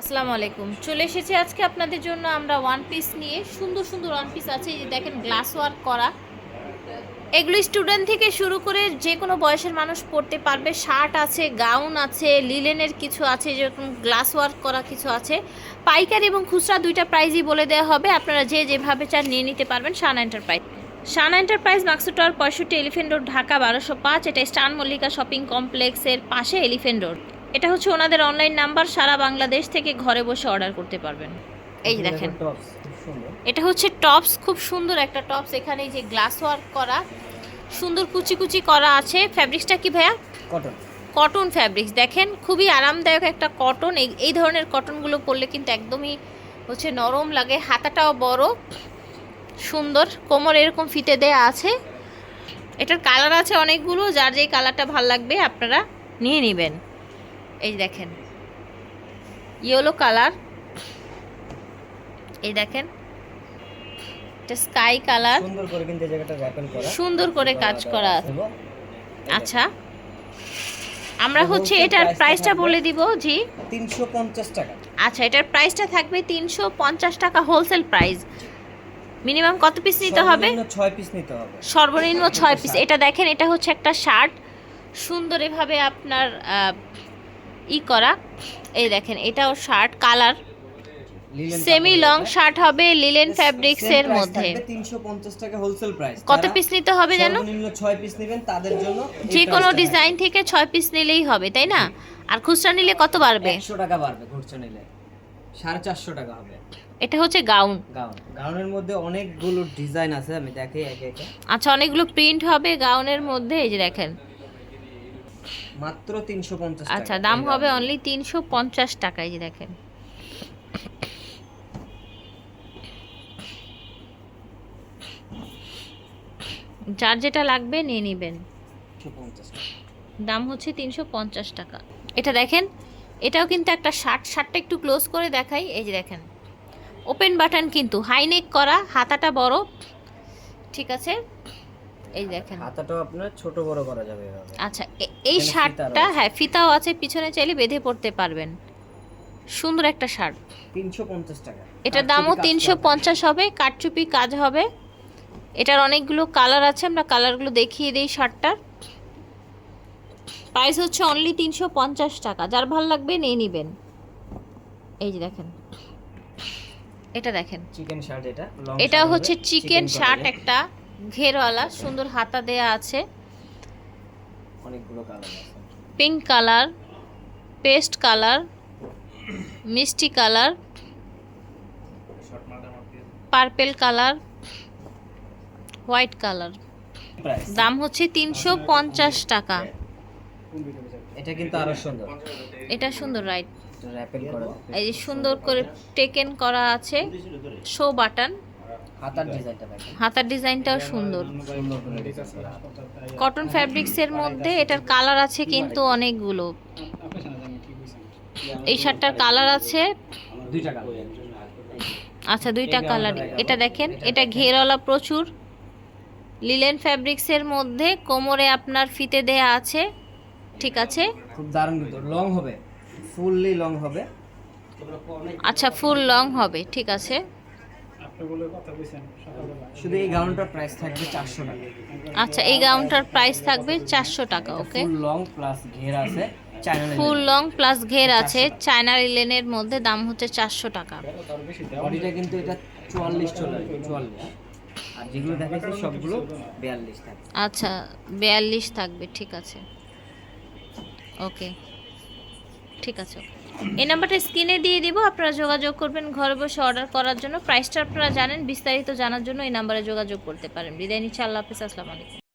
আসসালামু আলাইকুম। চলে এসেছি আজকে আপনাদের জন্য আমরা ওয়ান পিস নিয়ে। সুন্দর সুন্দর ওয়ান পিস আছে, এই যে দেখেন গ্লাস ওয়ার্ক করা। এগুলো স্টুডেন্ট থেকে শুরু করে যে কোনো বয়সের মানুষ পড়তে পারবে। শার্ট আছে গাউন আছে লিলেনের কিছু আছে, যেরকম গ্লাস ওয়ার্ক করা কিছু আছে। পাইকারি এবং খুচরা দুইটা প্রাইজই বলে দেওয়া হবে। আপনারা যে যেভাবে চান নিয়ে নিতে পারবেন শান এন্টারপ্রাইজ শান এন্টারপ্রাইজ মাক্সুটর পঁয়ষট্টি এলিফেন্ট রোড ঢাকা বারোশো পাঁচ। এটা স্টান মল্লিকা শপিং কমপ্লেক্সের পাশে এলিফেন্ট রোড এটা হচ্ছে ওনাদের অনলাইন নাম্বার সারা বাংলাদেশ থেকে ঘরে বসে অর্ডার করতে পারবেন। এই দেখেন। টপস এটা হচ্ছে টপস খুব সুন্দর একটা টপস এখানে যে গ্লাস ওয়ার্ক করা সুন্দর কুচি কুচি করা আছে। ফ্যাব্রিক্সটা কি ভাইয়া? কটন কটন ফ্যাব্রিক্স দেখেন খুবই আরামদায়ক একটা কটন এই এই ধরনের কটনগুলো পরলে কিন্তু একদমই হচ্ছে নরম লাগে। হাতাটাও বড় সুন্দর। কোমর এরকম ফিতে দেয়া আছে। এটার কালার আছে অনেকগুলো। যার যেই কালারটা ভালো লাগবে আপনারা নিয়ে নেবেন। এই দেখেন। ইয়েলো কালার এই দেখেন। এটা স্কাই কালার সুন্দর করে কিন্তু এই জায়গাটা র্যাপেল করা। সুন্দর করে কাজ করা আচ্ছা। আমরা হচ্ছে এটার প্রাইসটা বলে দিব জি। 350 টাকা। আচ্ছা এটার প্রাইসটা থাকবে তিনশো পঞ্চাশ টাকা হোলসেল প্রাইস মিনিমাম কত পিস নিতে হবে? সর্বনিম্ন 6 পিস নিতে হবে। সর্বনিম্ন ছয় পিস এটা দেখেন এটা হচ্ছে একটা শার্ট সুন্দর এভাবে আপনার ই করা। এই দেখেন এটাও shirt colour semi long shirt হবে লিলেন ফ্যাব্রিক্স এর মধ্যে। থাকবে 350 টাকা হোলসেল প্রাইস কত পিস নিতে হবে জানো? সর্বনিম্ন 6 পিস নেবেন তাদের জন্য যে কোনো ডিজাইন থেকে ছয় পিস নিলেই হবে তাই না? আর খুচরা নিলে কত বাড়বে? থাকবে। 100 টাকা বাড়বে ঘুরছে নিলে। 450 টাকা হবে। এটা হচ্ছে গাউন গাউন গাউনের মধ্যে অনেকগুলো ডিজাইন আছে আমি দেখাই একে একে। আচ্ছা অনেকগুলো প্রিন্ট হবে গাউনের মধ্যে এই যে দেখেন। মাত্র 350 টাকা আচ্ছা দাম হবে অনলি তিনশো পঞ্চাশ টাকা এই যে দেখেন। যার যেটা লাগবে নিয়ে নেবেন। 350 দাম হচ্ছে তিনশো পঞ্চাশ টাকা। এটা দেখেন এটাও কিন্তু একটা শার্ট শার্টটা একটু ক্লোজ করে দেখাই। এই যে দেখেন ওপেন বাটন কিন্তু হাইনেক করা হাতাটা বড়। ঠিক আছে? এই দেখেন। হাতাটাও আপনার ছোট বড় করা যাবে এভাবে। আচ্ছা এই শার্টটা হ্যাঁ ফিতাও আছে পিছনে চাইলে বেঁধে পড়তে পারবেন। সুন্দর একটা শার্ট। 350 টাকা। এটার দামও যদি কাজ তিনশো করা পঞ্চাশ হবে কাটচুপি কাজ হবে। এটার অনেকগুলো কালার আছে আমরা কালারগুলো দেখিয়ে দিই শার্টটার। প্রাইস হচ্ছে অনলি তিনশো পঞ্চাশ টাকা। যার ভালো লাগবে নিয়ে নেবেন। এই যে দেখেন। এটা দেখেন। চিকেন শার্ট এটা এটা হচ্ছে চিকেন শার্ট একটা। ঘেরওয়ালা সুন্দর হাতা দেয়া আছে। পিঙ্ক কালার পেস্ট কালার মিষ্টি colour purple colour white colour দাম হচ্ছে তিনশো পঞ্চাশ টাকা। এটা কিন্তু আরও সুন্দর। এটা সুন্দর রাইট এই যে সুন্দর করে টেকেন করা আছে। শো বাটন হাতার ডিজাইনটা হাতার ডিজাইনটাও সুন্দর। কটন ফ্যাব্রিক্সের মধ্যে এটার কালার আছে কিন্তু অনেকগুলো। এই শার্টটার কালার আছে। আচ্ছা দুইটা কালার এটা দেখেন এটা ঘেরওয়ালা প্রচুর। লিলেন ফ্যাব্রিক্সের মধ্যে কোমরে আপনার ফিতে দেয়া আছে। ঠিক আছে? খুব দারুণ কিন্তু। লং হবে। ফুললি লং হবে। আচ্ছা ফুল লং হবে। ঠিক আছে? শুধু এই গাউনটার প্রাইস থাকবে চারশো টাকা। আচ্ছা এই গাউনটার প্রাইস থাকবে চারশো টাকা ওকে ফুল লং প্লাস ঘের আছে চায়না ফুল লং প্লাস ঘের আছে চায়না লিলেনের মধ্যে দাম হচ্ছে চারশো টাকা। বডিটা কিন্তু এটা চুয়াল্লিশ চলে আসবে চুয়াল্লিশ। আর যেগুলো দেখাচ্ছি সবগুলো বিয়াল্লিশ থাকে আচ্ছা বিয়াল্লিশ থাকবে ঠিক আছে। ওকে ঠিক আছে এই নাম্বারটা স্ক্রিনে দিয়ে দিব, আপনারা যোগাযোগ করবেন, ঘরে বসে অর্ডার করার জন্য। প্রাইসটা আপনারা জানেন, বিস্তারিত জানার জন্য এই নাম্বারে যোগাযোগ করতে পারেন। বিদায় নিচ্ছি, আল্লাহ হাফিজ, আসসালামু আলাইকুম।